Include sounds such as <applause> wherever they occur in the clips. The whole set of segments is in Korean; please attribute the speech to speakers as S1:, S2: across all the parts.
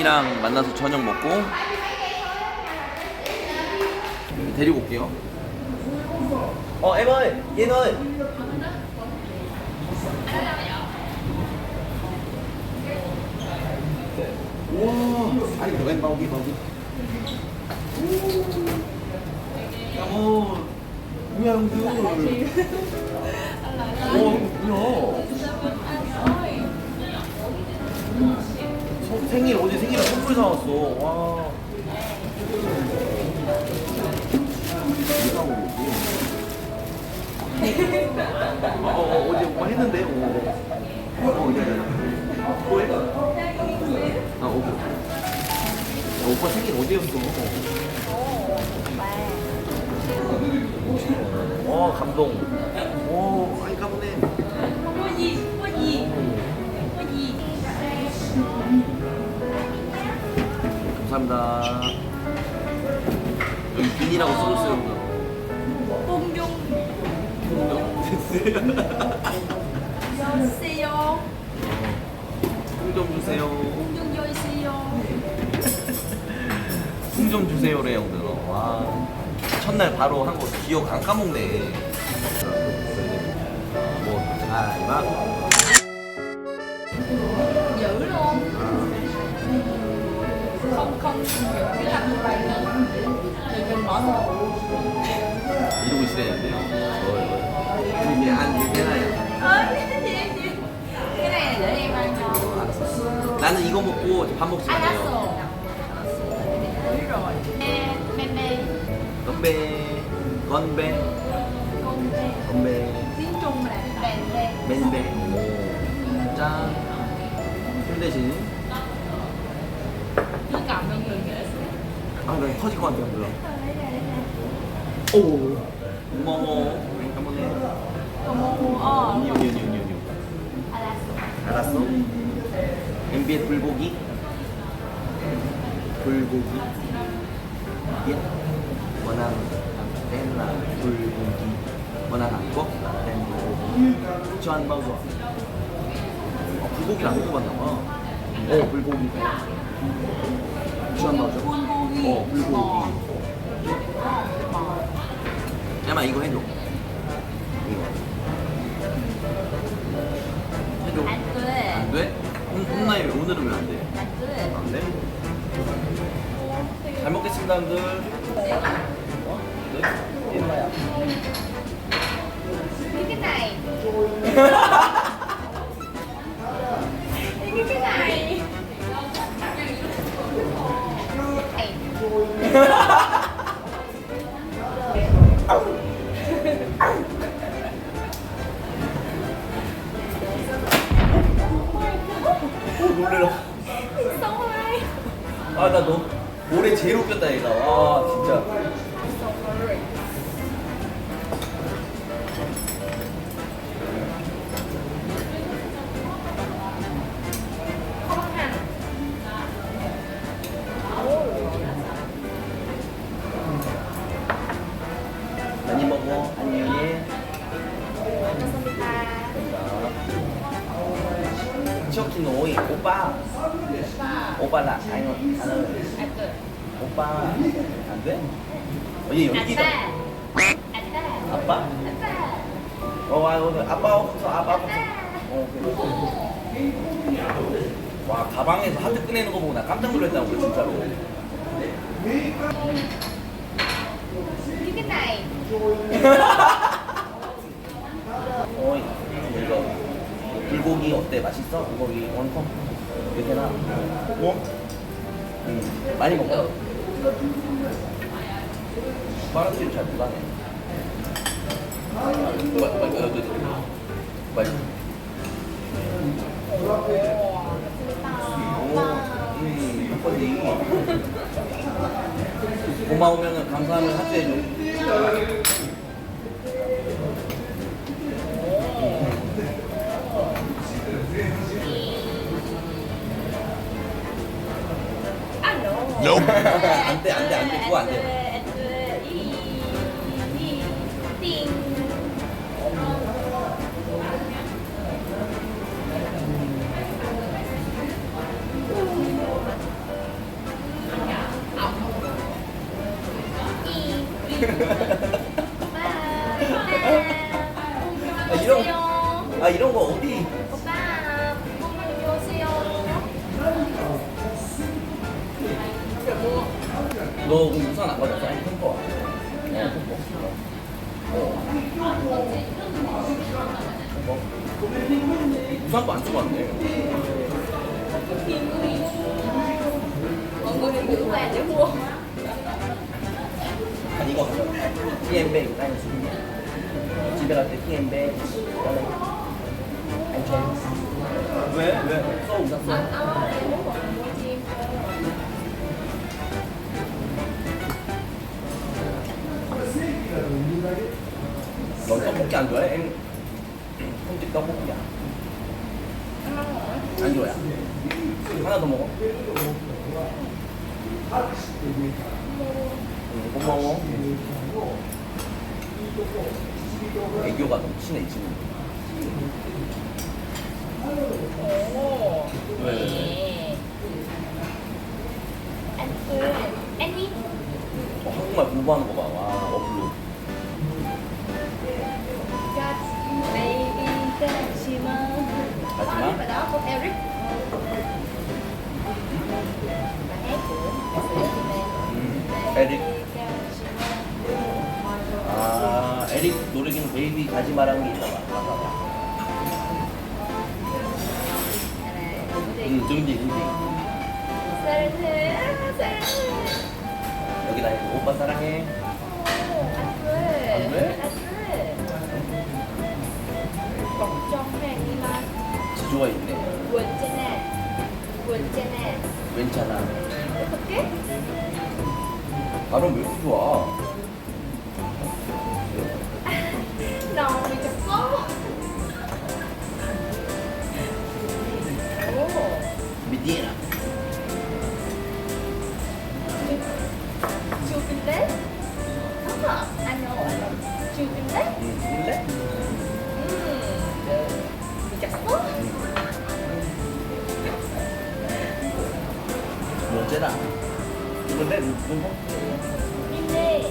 S1: 윤빈이랑 만나서 저녁 먹고 데리고 올게요. 어, tụi em bao ghi bao ghi. Cảm ơn. 뭐야 형들. 오, 뭐야. 생일 어제 생일에 선물 사왔어. 와. 어, 어, 어제 오빠 했는데. 어, 어, 이제. 또 해? 아, 오빠. 어, 오빠 생일 어제였어. 와, 감동. 오, 감사합니다. 여기 빈이라고 써줬어요.
S2: Bung dung Seo
S1: 풍좀 주세요.
S2: Bung dung vô Seo
S1: 풍좀 주세요래 형들. 와. 첫날 바로 한 거 기억 안 까먹네. 뭐, 아, 이만. 이러고 있어야 돼요. 어, 이게 안 되나요?
S2: Để em ăn cho
S1: 나는 이거 먹고 밥 먹지
S2: rồi Mê, mê mê
S1: 건배, 건배,
S2: mê
S1: 건배,
S2: bèn bèn
S1: 맨배. 짠. 술 대신.
S2: Cầm lên người kể
S1: 아, 나 터질 것 같아, 몰라. 오, 고마워. 한번 해.
S2: Ờ
S1: 니오, 니오, 니오, 니오, 니오. 알았어? MB의 불고기? 불고기? 예? 원하는 땐라 불고기 원하는 거? 땐 불고기 저안 먹어 어, 불고기를 안 먹어봤나 봐 어 불고기. 저안 먹어
S2: Bulgogi
S1: 어 불고기. 야마 이거 해줘. 이거 해줘.
S2: Anh cười
S1: 안 돼? 혼, 혼나요 오늘은 왜 안 돼?
S2: Anh cười
S1: 안 돼? 잘 먹겠습니다 형들. 어? 네? 옛날야
S2: Cái <laughs>
S1: 놀래라
S2: rồi
S1: 아나 너 올해 제일 웃겼다 얘가. 와 진짜 치어킨 오이 오빠 아니 안 해.
S2: Anh cười
S1: 오빠 안 돼? 어, 얘
S2: Anh
S1: 연기다 아빠?
S2: Ta
S1: 어, 아, 오늘 아빠 없어 아빠 없어 어, 그래. 와 가방에서 하트 꺼내는 거 보고 나 깜짝 놀랐다고 진짜로
S2: Cái cái này
S1: 어이 이거 불 고기 어때? 맛있어? 불고기 원컵 이렇게 나 어? 응 많이 먹어 파란색 잘 못하네. 고마우면 감사하면 하트 해줘. 돼, 안 부산도 안 쓰고 왔네. 안이거 티엠베이집에 갈 때 티엠베 안 왜? 왜? 써온다 써. 떡볶이 안 좋아해? 응. 형집 떡볶이야. 안 좋아해. 하나 더 먹어. 응, 고마워. 애교가 넘치네.
S2: Ồ
S1: 왜?
S2: Nè Anh ơi Anh đi
S1: 어, 한국말 공부하는 거 봐. 에릭 노래기는 베이비 가지 마라는 게 있나 봐. 응, 등지, 등지.
S2: 사랑해 사랑해
S1: 여기다 해도 오빠 사랑해.
S2: đi mà
S1: 지조가 있네.
S2: nè
S1: 괜찮아. 발음 왜 이렇게 좋아? 눈
S2: im đi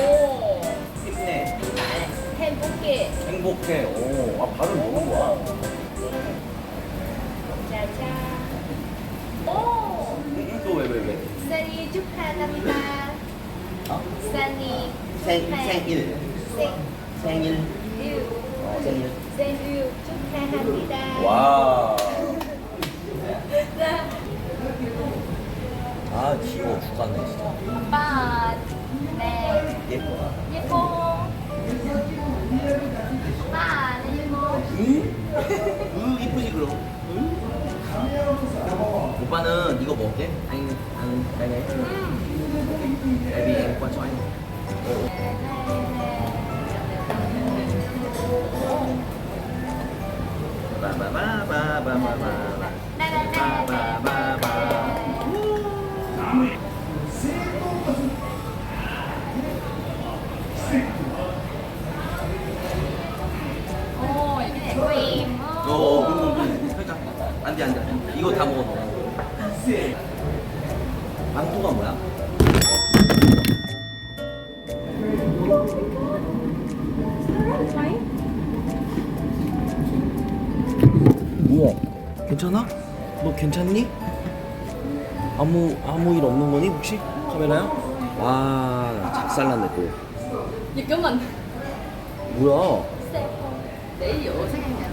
S2: 오
S1: 힘내.
S2: 행복해
S1: 행복해. 오, 아, 발음 너무 좋아.
S2: 짜잔 오
S1: 응, 또 왜, 왜, 왜?
S2: 생일 축하합니다
S1: 어?
S2: 생일
S1: 생, 생일.
S2: 생-
S1: 생일.
S2: 일.
S1: 어, 생일.
S2: 생일 축하합니다
S1: 와.
S2: 자,
S1: 아, 귀여워 죽겠네, 진짜.
S2: 오빠 네
S1: 예뻐.
S2: 예뻐 오빠 네 예뻐
S1: 응? 응, 이쁘지, 그럼. 응? 오빠는 이거 먹게? 아니, 아니, 아니. 애비 앵과 좋아해.
S2: 오, 이게 그림.
S1: 안 돼, 안 돼. 이거 다 먹어. 뭐야? 괜찮아? 너 괜찮니? 아무 아무 일 없는 거니 혹시 카메라야? 와 작살났네 또.
S2: mình
S1: 뭐야?
S2: dụ sáng nhà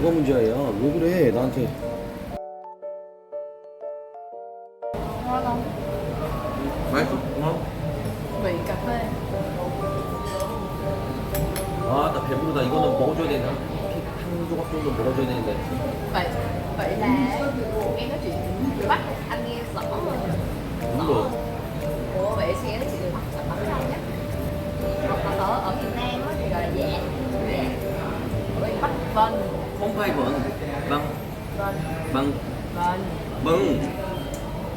S1: 뭐가 문제야? 왜 그래 나한테? 맛있어? 어?
S2: cà phê
S1: 아나 배부르다. 이거는 먹어줘야 되나? 조각 정도 먹어줘야 되는데.
S2: vậy vậy là nghe nói chuyện bắt anh nghe rõ hơn
S1: Đúng rồi.
S2: Ủa vậy sẽ nói chuyện miền Bắc sản phẩm sao nhất hoặc là ở ở miền Nam thì gọi là dạ dạ bắt vân Không phải
S1: bận. vân vân vân vân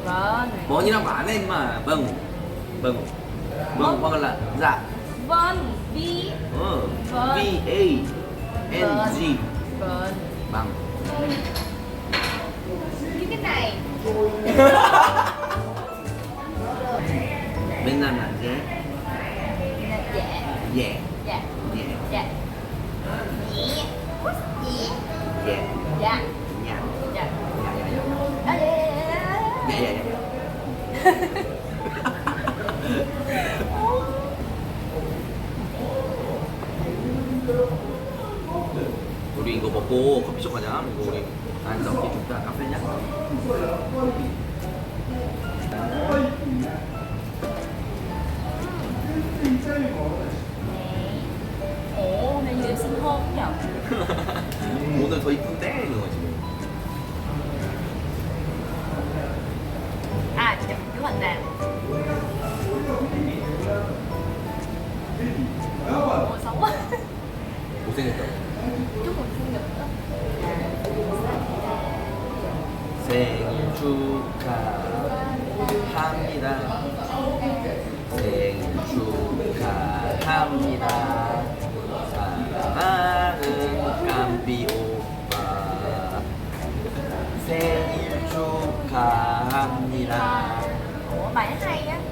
S2: Vâng.
S1: Có như là bản em mà.
S2: vân
S1: vân vân hoặc là
S2: dạ. vân
S1: vi
S2: Ừ.
S1: V A N G.
S2: Vâng.
S1: Bằng.
S2: Như thế này. <laughs>
S1: Bên Nam là dễ.
S2: Dễ.
S1: Dễ.
S2: Dạ.
S1: Dễ.
S2: Dạ. Dạ. Dạ. Dạ.
S1: 우리 이거 먹고 커피숍 가자. 이거 우리 안 섞기 좋다. 카페냐?
S2: Nhỉ?
S1: 오늘 더 이쁜데 이거 지금. 못생겼다. 축하합니다. 생일 축하합니다. 사랑하는 깜비 오빠. 생일 축하합니다.
S2: Ủa, bài hát hay á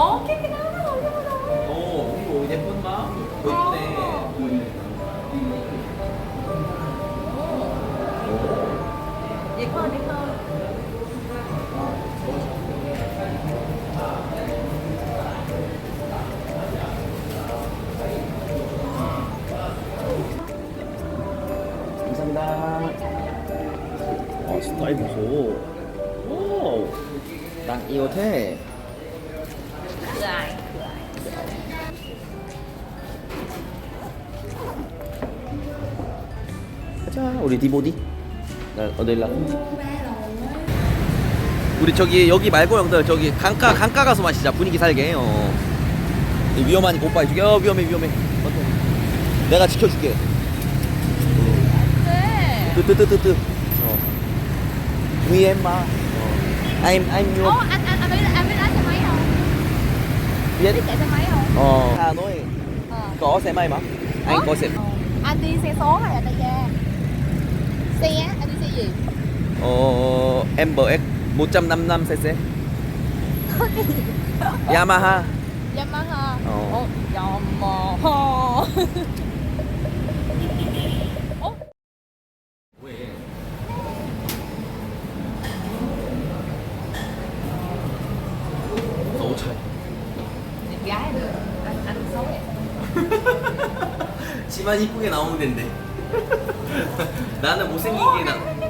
S2: Rồi, nó rồi
S1: 오, 이거 예쁜 마? 예쁘네. 감사합니다. 아, 스타일 보소. 오, 딱이 호텔. 우리 디보디. 나 어딜 라? 우리 저기 여기 말고 형들 저기 강가 강가 가서 마시자 분위기 살게. 어. 이 위험하니 까 오빠 죽여 위험해 위험해. 어때? 내가 지켜줄게. 뜨뜨뜨뜨뜨. 어. Am ma. 어. I'm I'm your.
S2: anh, anh, anh biết, anh biết lái xe máy không?
S1: biết.
S2: Biết chạy xe máy không?
S1: Ờ. Hà Nội
S2: Ờ
S1: có xe may mà. Anh có xe.
S2: Ờ. Anh đi xe số hay là tay ga? Xe, anh đi xe gì?
S1: 어, MBX 5.55cc. 야마하.
S2: Yamaha
S1: Ờ.
S2: Ồ, Yamaha Ủa?
S1: 왜? 너무 차이.
S2: Đẹp gái nữa Anh, anh xấu đẹp
S1: 지만 이쁘게 나오면 된대. 나는 못생기게 나.